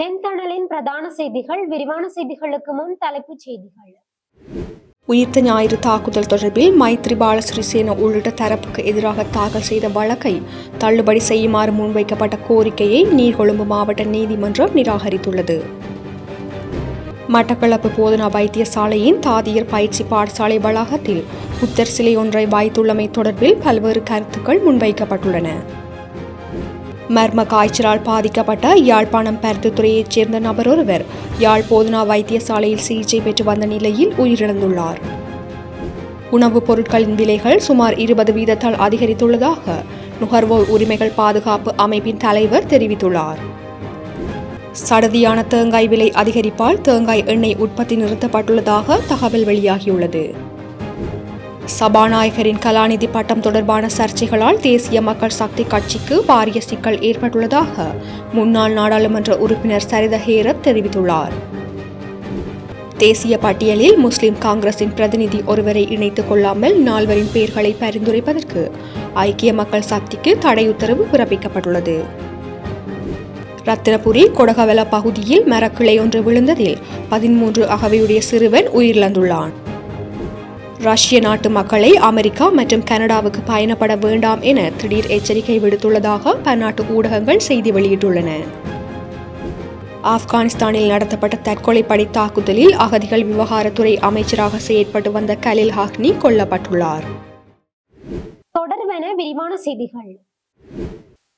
தென்தணலின் பிரதான செய்திகள் விரிவான செய்திகளுக்கு முன் தலைப்புச் செய்திகள். உயிர்த்த ஞாயிறு தாக்குதல் தொடர்பில் மைத்ரிபால சிறிசேன உள்ளிட்ட தரப்புக்கு எதிராக தாக்கல் செய்த வழக்கை தள்ளுபடி செய்யுமாறு முன்வைக்கப்பட்ட கோரிக்கையை நீர்கொழும்பு மாவட்ட நீதிமன்றம் நிராகரித்துள்ளது. மட்டக்களப்பு போதனா வைத்தியசாலையின் தாதியர் பயிற்சி பாடசாலை வளாகத்தில் புத்தர் சிலை ஒன்றை வைத்துள்ளமை தொடர்பில் பல்வேறு கருத்துக்கள் முன்வைக்கப்பட்டுள்ளன. மர்ம காய்ச்சலால் பாதிக்கப்பட்ட யாழ்ப்பாணம் பருத்தித்துறையைச் சேர்ந்த நபர் ஒருவர். யாழ் போதனா வைத்தியசாலையில் சிகிச்சை பெற்று வந்த நிலையில் உயிரிழந்துள்ளார். உணவுப் பொருட்களின் விலைகள் சுமார் இருபது வீதத்தால் அதிகரித்துள்ளதாக நுகர்வோர் உரிமைகள் பாதுகாப்பு அமைப்பின் தலைவர் தெரிவித்துள்ளார். சடதியான தேங்காய் விலை அதிகரிப்பால் தேங்காய் எண்ணெய் உற்பத்தி நிறுத்தப்பட்டுள்ளதாக தகவல் வெளியாகியுள்ளது. சபாநாயகரின் கலாநிதி பட்டம் தொடர்பான சர்ச்சைகளால் தேசிய மக்கள் சக்தி கட்சிக்கு பாரிய சிக்கல் ஏற்பட்டுள்ளதாக முன்னாள் நாடாளுமன்ற உறுப்பினர் சரித ஹேரத் தெரிவித்துள்ளார். தேசிய பட்டியலில் முஸ்லிம் காங்கிரசின் பிரதிநிதி ஒருவரை இணைத்துக் கொள்ளாமல் நால்வரின் பெயர்களை பரிந்துரைப்பதற்கு ஐக்கிய மக்கள் சக்திக்கு தடை உத்தரவு பிறப்பிக்கப்பட்டுள்ளது. ரத்தினபுரி கொடகவல பகுதியில் மரக்கிளை ஒன்று விழுந்ததில் பதிமூன்று அகவையுடைய சிறுவன் உயிரிழந்துள்ளான். ரஷ்ய நாட்டு மக்களை அமெரிக்கா மற்றும் கனடாவுக்கு பயணப்பட வேண்டாம் என திடீர் எச்சரிக்கை விடுத்துள்ளதாக பன்னாட்டு ஊடகங்கள் செய்தி வெளியிட்டுள்ளன. ஆப்கானிஸ்தானில் நடத்தப்பட்ட தற்கொலை படை தாக்குதலில் அகதிகள் விவகாரத்துறை அமைச்சராக செயற்பட்டு வந்த கலில் ஹாக்னி கொல்லப்பட்டுள்ளார். தொடர்வென விரிவான செய்திகள்.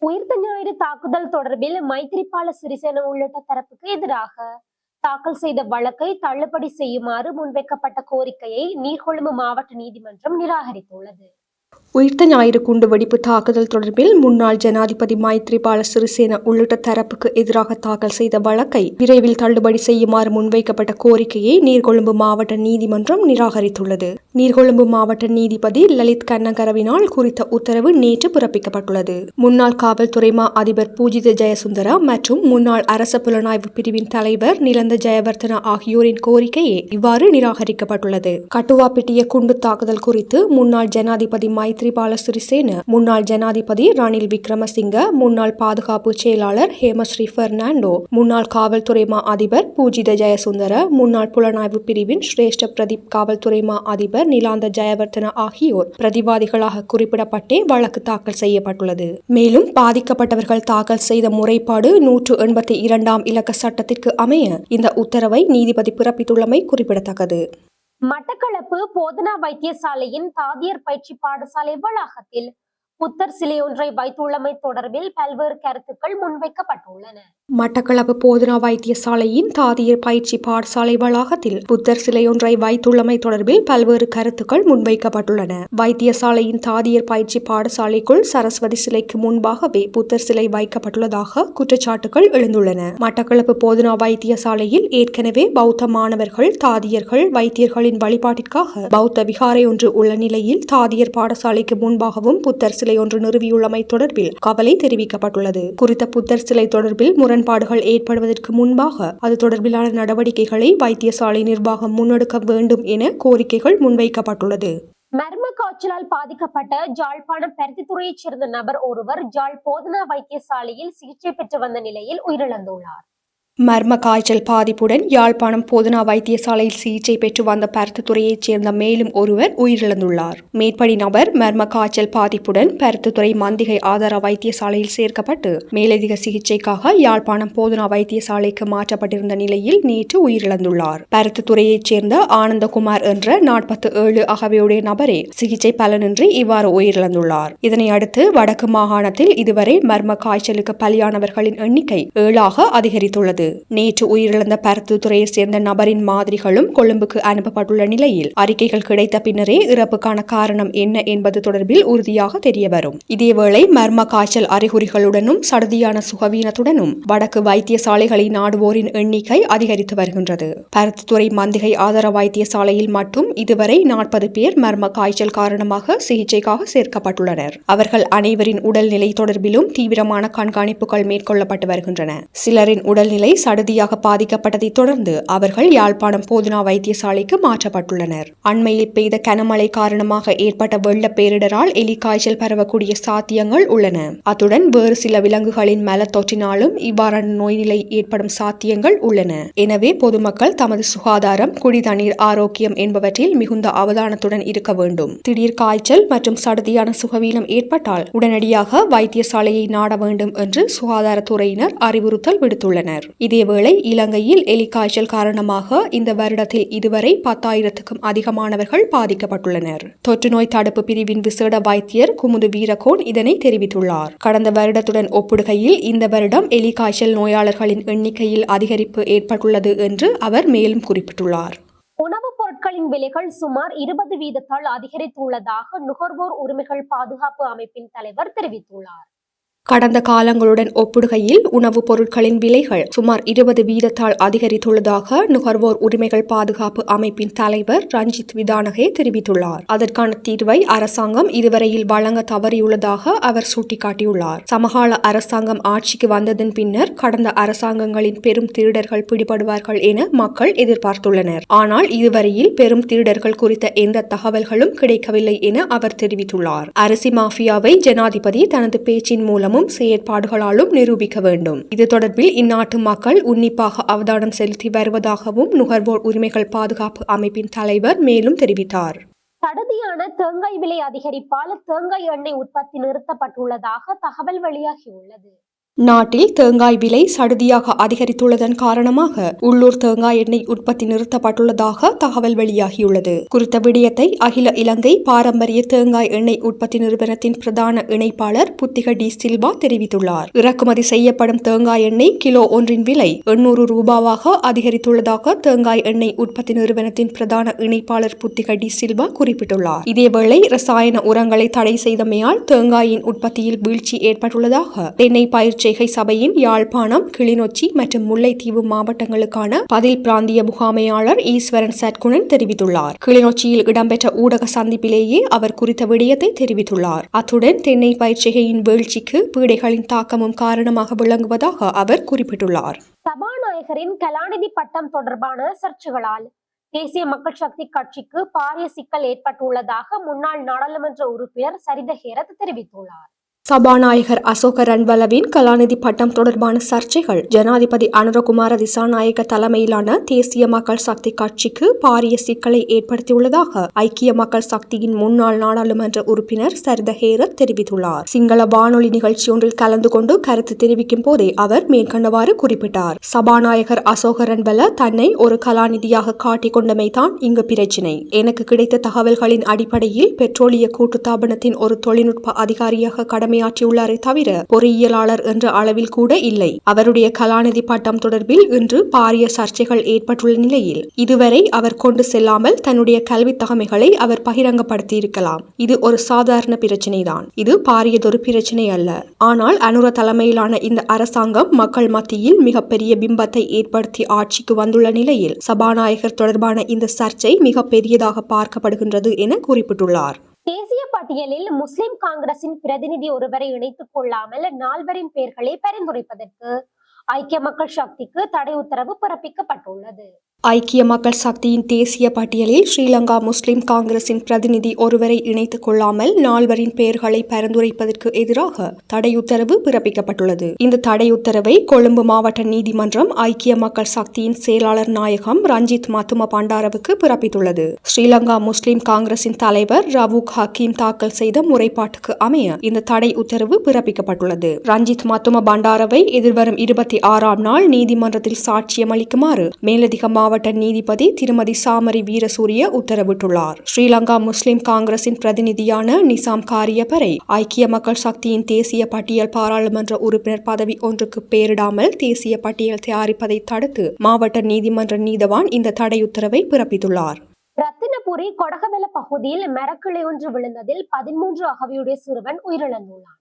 உயிர்த்த ஞாயிறு தாக்குதல் தொடர்பில் மைத்திரிபால சிறிசேன உள்ளிட்ட தரப்புக்கு எதிராக தாக்கல் செய்த வழக்கை தள்ளுபடி செய்யுமாறு முன்வைக்கப்பட்ட கோரிக்கையை நீர்கொழும்பு மாவட்ட நீதிமன்றம் நிராகரித்துள்ளது. உயிர்த்த ஞாயிறு குண்டு வெடிப்பு தாக்குதல் தொடர்பில் முன்னாள் ஜனாதிபதி மைத்ரிபால சிறிசேன உள்ளிட்ட தரப்புக்கு எதிராக தாக்கல் செய்த வழக்கை விரைவில் தள்ளுபடி செய்யுமாறு முன்வைக்கப்பட்ட கோரிக்கையை நீர்கொழும்பு மாவட்ட நீதிமன்றம் நிராகரித்துள்ளது. நீர்கொழும்பு மாவட்ட நீதிபதி லலித் கண்ணகரவினால் குறித்த உத்தரவு நேற்று பிறப்பிக்கப்பட்டுள்ளது. முன்னாள் காவல்துறை மா அதிபர் பூஜித ஜெயசுந்தரா மற்றும் முன்னாள் அரச புலனாய்வு பிரிவின் தலைவர் நிலந்த ஜெயவர்தனா ஆகியோரின் கோரிக்கையே இவ்வாறு நிராகரிக்கப்பட்டுள்ளது. கட்டுவாப்பிட்டிய குண்டு தாக்குதல் குறித்து முன்னாள் ஜனாதிபதி மைத்ரிபால சிறிசேன முன்னாள் ஜனாதிபதி ரணில் விக்ரமசிங்க முன்னாள் பாதுகாப்பு செயலாளர் ஹேமஸ்ரீ பெர்னாண்டோ முன்னாள் காவல்துறை மா அதிபர் பூஜித ஜெயசுந்தர முன்னாள் புலனாய்வு பிரிவின் சிரேஷ்ட பிரதீப் காவல்துறை மா அதிபர் நிலாந்த ஜெயவர்தன ஆகியோர் பிரதிவாதிகளாக குறிப்பிடப்பட்டே வழக்கு தாக்கல் செய்யப்பட்டுள்ளது. மேலும் பாதிக்கப்பட்டவர்கள் தாக்கல் செய்த முறைப்பாடு நூற்று எண்பத்தி இரண்டாம் இலக்க சட்டத்திற்கு அமைய இந்த உத்தரவை நீதிபதி பிறப்பித்துள்ளமை குறிப்பிடத்தக்கது. மட்டக்களப்பு போதனா வைத்தியசாலையின் தாதியர் பயிற்சி பாடசாலை வளாகத்தில் புத்தர் சிலை ஒன்றை வைத்துள்ளமை தொடர்பில் பல்வேறு கருத்துக்கள் முன்வைக்கப்பட்டுள்ளன. மட்டக்களப்பு போதனா வைத்தியசாலையின் தாதியர் பயிற்சி பாடசாலை வளாகத்தில் புத்தர் சிலை ஒன்றை வைத்துள்ளமை தொடர்பில் பல்வேறு கருத்துக்கள் முன்வைக்கப்பட்டுள்ளன. வைத்தியசாலையின் தாதியர் பயிற்சி பாடசாலைக்குள் சரஸ்வதி சிலைக்கு முன்பாகவே புத்தர் சிலை வைக்கப்பட்டுள்ளதாக குற்றச்சாட்டுகள் எழுந்துள்ளன. மட்டக்களப்பு போதனா வைத்தியசாலையில் ஏற்கனவே பௌத்த மாணவர்கள் தாதியர்கள் வைத்தியர்களின் வழிபாட்டிற்காக பௌத்த விகாரை ஒன்று உள்ள நிலையில் தாதியர் பாடசாலைக்கு முன்பாகவும் புத்தர் சிலை ஒன்று நிறுவியுள்ளமை தொடர்பில் கவலை தெரிவிக்கப்பட்டுள்ளது. குறித்த புத்தர் சிலை தொடர்பில் முரண்பாடுகள் ஏற்படுவதற்கு முன்பாக அது தொடர்பிலான நடவடிக்கைகளை வைத்தியசாலை நிர்வாகம் முன்னெடுக்க வேண்டும் என கோரிக்கைகள் முன்வைக்கப்பட்டுள்ளது. மர்ம காய்ச்சலால் பாதிக்கப்பட்ட ஜாழ்ப்பாணம் பருத்தித்துறையைச் சேர்ந்த நபர் ஒருவர் ஜாழ் போதனா வைத்தியசாலையில் சிகிச்சை பெற்று வந்த நிலையில் உயிரிழந்துள்ளார். மர்ம காய்ச்சல் பாதிப்புடன் யாழ்ப்பாணம் போதனா வைத்தியசாலையில் சிகிச்சை பெற்று வந்த பருத்தித்துறையைச் சேர்ந்த மேலும் ஒருவர் உயிரிழந்துள்ளார். மேற்படி நபர் மர்ம காய்ச்சல் பாதிப்புடன் பருத்தித்துறை மந்திகை ஆதார வைத்தியசாலையில் சேர்க்கப்பட்டு மேலதிக சிகிச்சைக்காக யாழ்ப்பாணம் போதனா வைத்தியசாலைக்கு மாற்றப்பட்டிருந்த நிலையில் நேற்று உயிரிழந்துள்ளார். பருத்தித்துறையைச் சேர்ந்த ஆனந்தகுமார் என்ற நாற்பத்தி ஏழு அகவையுடைய நபரே சிகிச்சை பலனின்றி இவ்வாறு உயிரிழந்துள்ளார். இதனை அடுத்து வடக்கு மாகாணத்தில் இதுவரை மர்ம காய்ச்சலுக்கு பலியானவர்களின் எண்ணிக்கை ஏழாக அதிகரித்துள்ளது. நேற்று உயிரிழந்த பருத்தித்துறையைச் சேர்ந்த நபரின் மாதிரிகளும் கொழும்புக்கு அனுப்பப்பட்டுள்ள நிலையில் அறிக்கைகள் கிடைத்த பின்னரே இறப்புக்கான காரணம் என்ன என்பது தொடர்பில் உறுதியாக தெரியவரும். இதேவேளை மர்ம காய்ச்சல் அறிகுறிகளுடனும் சடுதியான சுகவீனத்துடனும் வடக்கு வைத்தியசாலைகளை நாடுவோரின் எண்ணிக்கை அதிகரித்து வருகின்றது. பருத்தித்துறை மந்திகை ஆதார வைத்தியசாலையில் மட்டும் இதுவரை நாற்பது பேர் மர்ம காய்ச்சல் காரணமாக சிகிச்சைக்காக சேர்க்கப்பட்டுள்ளனர். அவர்கள் அனைவரின் உடல்நிலை தொடர்பிலும் தீவிரமான கண்காணிப்புகள் மேற்கொள்ளப்பட்டு வருகின்றன. சிலரின் உடல்நிலை சடுதியாக பாதிக்கப்பட்டதை தொடர்ந்து அவர்கள் யாழ்ப்பாணம் போதனா வைத்தியசாலைக்கு மாற்றப்பட்டுள்ளனர். அண்மையில் பெய்த கனமழை காரணமாக ஏற்பட்ட வெள்ள பேரிடரால் எலி காய்ச்சல் பரவக்கூடிய சாத்தியங்கள் உள்ளன. அத்துடன் வேறு சில விலங்குகளின் மலத்தொற்றினாலும் இவ்வாறான நோய்நிலை ஏற்படும் சாத்தியங்கள் உள்ளன. எனவே பொதுமக்கள் தமது சுகாதாரம் குடிதண்ணீர் ஆரோக்கியம் என்பவற்றில் மிகுந்த அவதானத்துடன் இருக்க வேண்டும். திடீர் காய்ச்சல் மற்றும் சடுதியான சுகவீனம் ஏற்பட்டால் உடனடியாக வைத்தியசாலையை நாட வேண்டும் என்று சுகாதாரத்துறையினர் அறிவுறுத்தல் விடுத்துள்ளனர். இதேவேளை இலங்கையில் எலிக்காய்ச்சல் காரணமாக இந்த வருடத்தில் இதுவரை பத்தாயிரத்துக்கும் அதிகமானவர்கள் பாதிக்கப்பட்டுள்ளனர். தொற்றுநோய் தடுப்பு பிரிவின் விசேட வைத்தியர் குமுது வீரகோன் இதனை தெரிவித்துள்ளார். கடந்த வருடத்துடன் ஒப்பிடுகையில் இந்த வருடம் எலிக்காய்ச்சல் நோயாளர்களின் எண்ணிக்கையில் அதிகரிப்பு ஏற்பட்டுள்ளது என்று அவர் மேலும் குறிப்பிட்டுள்ளார். உணவுப் பொருட்களின் விலைகள் சுமார் இருபது வீதத்தால் அதிகரித்துள்ளதாக நுகர்வோர் உரிமைகள் பாதுகாப்பு அமைப்பின் தலைவர் தெரிவித்துள்ளார். கடந்த காலங்களுடன் ஒப்பிடுகையில் உணவுப் பொருட்களின் விலைகள் சுமார் இருபது வீதத்தால் அதிகரித்துள்ளதாக நுகர்வோர் உரிமைகள் பாதுகாப்பு அமைப்பின் தலைவர் ரஞ்சித் விதானகே தெரிவித்துள்ளார். அதற்கான தீர்வை அரசாங்கம் இதுவரையில் வழங்க தவறியுள்ளதாக அவர் சுட்டிக்காட்டியுள்ளார். சமகால அரசாங்கம் ஆட்சிக்கு வந்ததன் பின்னர் கடந்த அரசாங்கங்களின் பெரும் திருடர்கள் பிடிபடுவார்கள் என மக்கள் எதிர்பார்த்துள்ளனர். ஆனால் இதுவரையில் பெரும் திருடர்கள் குறித்த எந்த தகவல்களும் கிடைக்கவில்லை என அவர் தெரிவித்துள்ளார். அரிசி மாஃபியாவை ஜனாதிபதி தனது பேச்சின் மூலம் மூலமும் செயற்பாடுகளாலும் நிரூபிக்க வேண்டும். இது தொடர்பில் இந்நாட்டு மக்கள் உன்னிப்பாக அவதானம் செலுத்தி வருவதாகவும் நுகர்வோர் உரிமைகள் பாதுகாப்பு அமைப்பின் தலைவர் மேலும் தெரிவித்தார். சடுதியான தேங்காய் விலை அதிகரிப்பால் தேங்காய் எண்ணெய் உற்பத்தி நிறுத்தப்பட்டுள்ளதாக தகவல் வெளியாகியுள்ளது. நாட்டில் தேங்காய் விலை சடுதியாக அதிகரித்துள்ளதன் காரணமாக உள்ளூர் தேங்காய் எண்ணெய் உற்பத்தி நிறுத்தப்பட்டுள்ளதாக தகவல் வெளியாகியுள்ளது. குறித்த விடயத்தை அகில இலங்கை பாரம்பரிய தேங்காய் எண்ணெய் உற்பத்தி நிறுவனத்தின் பிரதான இணைப்பாளர் புத்திக டி சில்வா தெரிவித்துள்ளார். இறக்குமதி செய்யப்படும் தேங்காய் எண்ணெய் கிலோ ஒன்றின் விலை எண்ணூறு ரூபாவாக அதிகரித்துள்ளதாக தேங்காய் எண்ணெய் உற்பத்தி நிறுவனத்தின் பிரதான இணைப்பாளர் புத்திக டி சில்வா குறிப்பிட்டுள்ளார். இதேவேளை ரசாயன உரங்களை தடை செய்தமையால் தேங்காயின் உற்பத்தியில் வீழ்ச்சி ஏற்பட்டுள்ளதாக தென்னை பயிற்சி செய்கை சபையின் யாழ்ப்பாணம் கிளிநொச்சி மற்றும் முல்லைத்தீவு மாவட்டங்களுக்கான பதில் பிராந்திய முகாமையாளர் ஈஸ்வரன் சட்குணன் தெரிவித்துள்ளார். கிளிநொச்சியில் இடம்பெற்ற ஊடக சந்திப்பிலேயே அவர் குறித்த விடயத்தை தெரிவித்துள்ளார். அத்துடன் தென்னை பயிற்சிகையின் வீழ்ச்சிக்கு பீடைகளின் தாக்கமும் காரணமாக விளங்குவதாக அவர் குறிப்பிட்டுள்ளார். சபாநாயகரின் கலாநிதி பட்டம் தொடர்பான சர்ச்சைகளால் தேசிய மக்கள் சக்தி கட்சிக்கு பாரிய சிக்கல் ஏற்பட்டுள்ளதாக முன்னாள் நாடாளுமன்ற உறுப்பினர் சரித ஹேரத் தெரிவித்துள்ளார். சபாநாயகர் அசோக ரன்வலவின் கலாநிதி பட்டம் தொடர்பான சர்ச்சைகள். ஜனாதிபதி அனுரகுமார திசாநாயக தலைமையிலான தேசிய மக்கள் சக்தி கட்சிக்கு பாரிய சிக்கலை ஏற்படுத்தியுள்ளதாக ஐக்கிய மக்கள் சக்தியின் முன்னாள் நாடாளுமன்ற உறுப்பினர் சரித ஹேரத் தெரிவித்துள்ளார். சிங்கள வானொலி நிகழ்ச்சி ஒன்றில் கலந்து கொண்டு கருத்து தெரிவிக்கும் போதே அவர் மேற்கண்டவாறு குறிப்பிட்டார். சபாநாயகர் அசோக ரன்வல தன்னை ஒரு கலாநிதியாக காட்டிக்கொண்டமைதான் இங்கு பிரச்சினை. எனக்கு கிடைத்த தகவல்களின் அடிப்படையில் பெட்ரோலிய கூட்டுத்தாபனத்தின் ஒரு தொழில்நுட்ப அதிகாரியாக கடமை கடமையாற்றியுள்ளாரே தவிர பொறியியலாளர் என்ற அளவில் கூட இல்லை. அவருடைய கலாநிதி பட்டம் தொடர்பில் இன்று பாரிய சர்ச்சைகள் ஏற்பட்டுள்ள நிலையில் இதுவரை அவர் கொண்டு செல்லாமல் தன்னுடைய கல்வி தகமைகளை அவர் பகிரங்கப்படுத்தியிருக்கலாம். இது ஒரு சாதாரண பிரச்சனைதான். இது பாரியதொரு பிரச்சனை அல்ல. ஆனால் அனுர தலைமையிலான இந்த அரசாங்கம் மக்கள் மத்தியில் மிகப்பெரிய பிம்பத்தை ஏற்படுத்தி ஆட்சிக்கு வந்துள்ள நிலையில் சபாநாயகர் தொடர்பான இந்த சர்ச்சை மிக பெரியதாக பார்க்கப்படுகின்றது என குறிப்பிட்டுள்ளார். தேசிய பட்டியலில் முஸ்லிம் காங்கிரசின் பிரதிநிதி ஒருவரை இணைத்துக் கொள்ளாமல் நால்வரின் பெயர்களை பரிந்துரைப்பதற்கு ஐக்கிய மக்கள் சக்திக்கு தடை உத்தரவு பிறப்பிக்கப்பட்டுள்ளது. ஐக்கிய மக்கள் சக்தியின் தேசிய பட்டியலில் ஸ்ரீலங்கா முஸ்லிம் காங்கிரசின் பிரதிநிதி ஒருவரை இணைத்துக் கொள்ளாமல் நால்வரின் பெயர்களை பரிந்துரைப்பதற்கு எதிராக தடை உத்தரவு பிறப்பிக்கப்பட்டுள்ளது. இந்த தடை உத்தரவை கொழும்பு மாவட்ட நீதிமன்றம் ஐக்கிய மக்கள் சக்தியின் செயலாளர் நாயகம் ரஞ்சித் மத்தும பண்டாரவுக்கு பிறப்பித்துள்ளது. ஸ்ரீலங்கா முஸ்லிம் காங்கிரசின் தலைவர் ரவூக் ஹக்கீம் தாக்கல் செய்த முறைப்பாட்டுக்கு அமைய இந்த தடை உத்தரவு பிறப்பிக்கப்பட்டுள்ளது. ரஞ்சித் மத்தும பண்டாரவை எதிர்வரும் இருபத்தி ஆறாம் நாள் நீதிமன்றத்தில் சாட்சியம் அளிக்குமாறு மேலதிக மாவட்ட மாவட்ட நீதிபதி திருமதி சாமரி வீரசூரிய உத்தரவிட்டுள்ளார். ஸ்ரீலங்கா முஸ்லிம் காங்கிரசின் பிரதிநிதியான நிசாம் காரியப்பரை ஐக்கிய மக்கள் சக்தியின் தேசிய பட்டியல் பாராளுமன்ற உறுப்பினர் பதவி ஒன்றுக்கு பெயரிடாமல் தேசிய பட்டியல் தயாரிப்பதை தடுத்து மாவட்ட நீதிமன்ற நீதவான் இந்த தடை உத்தரவை பிறப்பித்துள்ளார். ரத்தினபுரி கொடகவெல பகுதியில் மரக்கிளை ஒன்று விழுந்ததில் பதிமூன்று அகவியுடைய சிறுவன் உயிரிழந்துள்ளான்.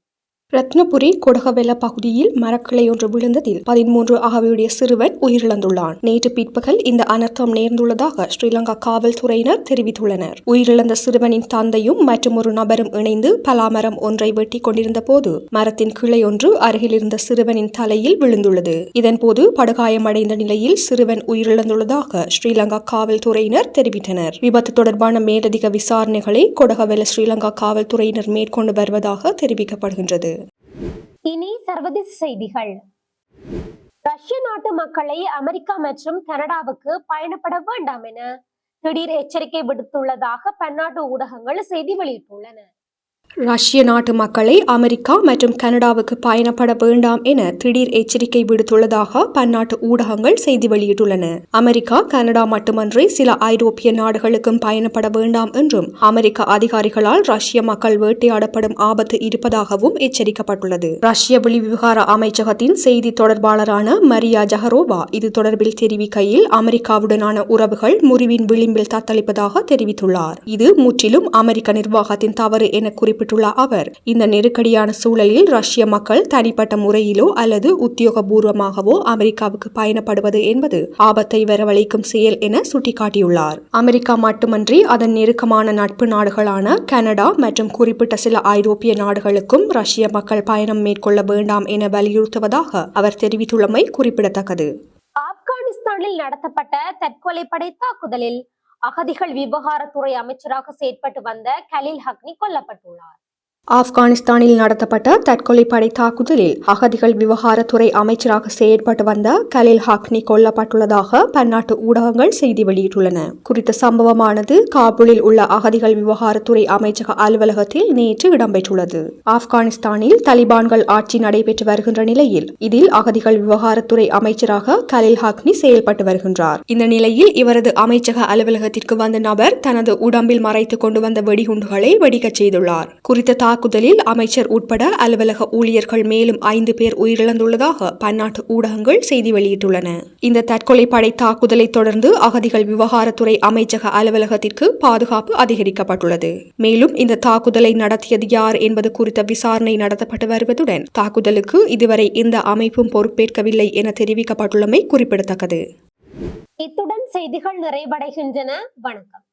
ரத்னபுரி கொடகவெல பகுதியில் மரக்கிளை ஒன்று விழுந்ததில் பதிமூன்று ஆகவையுடைய சிறுவன் உயிரிழந்துள்ளான். நேற்று பிற்பகல் இந்த அனர்த்தம் நேர்ந்துள்ளதாக ஸ்ரீலங்கா காவல்துறையினர் தெரிவித்துள்ளனர். உயிரிழந்த சிறுவனின் தந்தையும் மற்றும் ஒரு நபரும் இணைந்து பலாமரம் ஒன்றை வெட்டி கொண்டிருந்த போது மரத்தின் கிளை ஒன்று அருகில் இருந்த சிறுவனின் தலையில் விழுந்துள்ளது. இதன்போது படுகாயமடைந்த நிலையில் சிறுவன் உயிரிழந்துள்ளதாக ஸ்ரீலங்கா காவல்துறையினர் தெரிவித்தனர். விபத்து தொடர்பான மேலதிக விசாரணைகளை கொடகவெல ஸ்ரீலங்கா காவல்துறையினர் மேற்கொண்டு வருவதாக தெரிவிக்கப்படுகின்றது. இனி சர்வதேச செய்திகள். ரஷ்ய நாட்டு மக்களை அமெரிக்கா மற்றும் கனடாவுக்கு பயணப்பட வேண்டாம் என திடீர் எச்சரிக்கை விடுத்துள்ளதாக பன்னாட்டு ஊடகங்கள் செய்தி வெளியிட்டுள்ளன. ரஷ்ய நாட்டு மக்களை அமெரிக்கா மற்றும் கனடாவுக்கு பயணப்பட வேண்டாம் என திடீர் எச்சரிக்கை விடுத்துள்ளதாக பன்னாட்டு ஊடகங்கள் செய்தி வெளியிட்டுள்ளன. அமெரிக்கா கனடா மட்டுமன்றி சில ஐரோப்பிய நாடுகளுக்கும் பயணப்பட வேண்டாம் என்றும் அமெரிக்க அதிகாரிகளால் ரஷ்ய மக்கள் வேட்டையாடப்படும் ஆபத்து இருப்பதாகவும் எச்சரிக்கப்பட்டுள்ளது. ரஷ்ய வெளிவிவகார அமைச்சகத்தின் செய்தி தொடர்பாளரான மரியா ஜஹரோவா இது தொடர்பில் தெரிவிக்கையில் அமெரிக்காவுடனான உறவுகள் முறிவின் விளிம்பில் தத்தளிப்பதாக தெரிவித்துள்ளார். இது முற்றிலும் அமெரிக்க நிர்வாகத்தின் தவறு என குறிப்பிட்டுள்ள அவர் இந்த நெருக்கடியான சூழலில் ரஷ்ய மக்கள் தனிப்பட்ட முறையிலோ அல்லது உத்தியோகபூர்வமாகவோ அமெரிக்காவுக்கு பயணப்படுவது என்பது ஆபத்தை வரவழைக்கும் செயல் என சுட்டிக்காட்டியுள்ளார். அமெரிக்கா மட்டுமன்றி அதன் நெருக்கமான நட்பு நாடுகளான கனடா மற்றும் குறிப்பிட்ட சில ஐரோப்பிய நாடுகளுக்கும் ரஷ்ய மக்கள் பயணம் மேற்கொள்ள வேண்டாம் என வலியுறுத்துவதாக அவர் தெரிவித்துள்ளமை குறிப்பிடத்தக்கது. ஆப்கானிஸ்தானில் நடத்தப்பட்ட தற்கொலை படை தாக்குதலில் அகதிகள் விவகாரத்துறை அமைச்சராக செயற்பட்டு வந்த கலீல் ஹக்னி கொல்லப்பட்டுள்ளார். ஆப்கானிஸ்தானில் நடத்தப்பட்ட தற்கொலை படை தாக்குதலில் அகதிகள் விவகாரத்துறை அமைச்சராக செயற்பட்டு வந்த கலில் ஹக்னி கொல்லப்பட்டுள்ளதாக பன்னாட்டு ஊடகங்கள் செய்தி வெளியிட்டுள்ளன. குறித்த சம்பவமானது காபூலில் உள்ள அகதிகள் விவகாரத்துறை அமைச்சக அலுவலகத்தில் நேற்று இடம்பெற்றுள்ளது. ஆப்கானிஸ்தானில் தலிபான்கள் ஆட்சி நடைபெற்று வருகின்ற நிலையில் இதில் அகதிகள் விவகாரத்துறை அமைச்சராக கலில் ஹக்னி செயல்பட்டு வருகின்றார். இந்த நிலையில் இவரது அமைச்சக அலுவலகத்திற்கு வந்த நபர் தனது உடம்பில் மறைத்துக் கொண்டு வந்த வெடிகுண்டுகளை வெடிக்கச் செய்துள்ளார். குறித்த தாக்குதலில் அமைச்சர் உட்பட அலுவலக ஊழியர்கள் மேலும் ஐந்து பேர் உயிரிழந்துள்ளதாக பன்னாட்டு ஊடகங்கள் செய்தி வெளியிட்டுள்ளன. இந்த தற்கொலை படை தாக்குதலை தொடர்ந்து அகதிகள் விவகாரத்துறை அமைச்சக அலுவலகத்திற்கு பாதுகாப்பு அதிகரிக்கப்பட்டுள்ளது. மேலும் இந்த தாக்குதலை நடத்தியது யார் என்பது குறித்த விசாரணை நடத்தப்பட்டு வருவதுடன் தாக்குதலுக்கு இதுவரை எந்த அமைப்பும் பொறுப்பேற்கவில்லை என தெரிவிக்கப்பட்டுள்ளமை குறிப்பிடத்தக்கது. இத்துடன் செய்திகள் நிறைவடைகின்றன. வணக்கம்.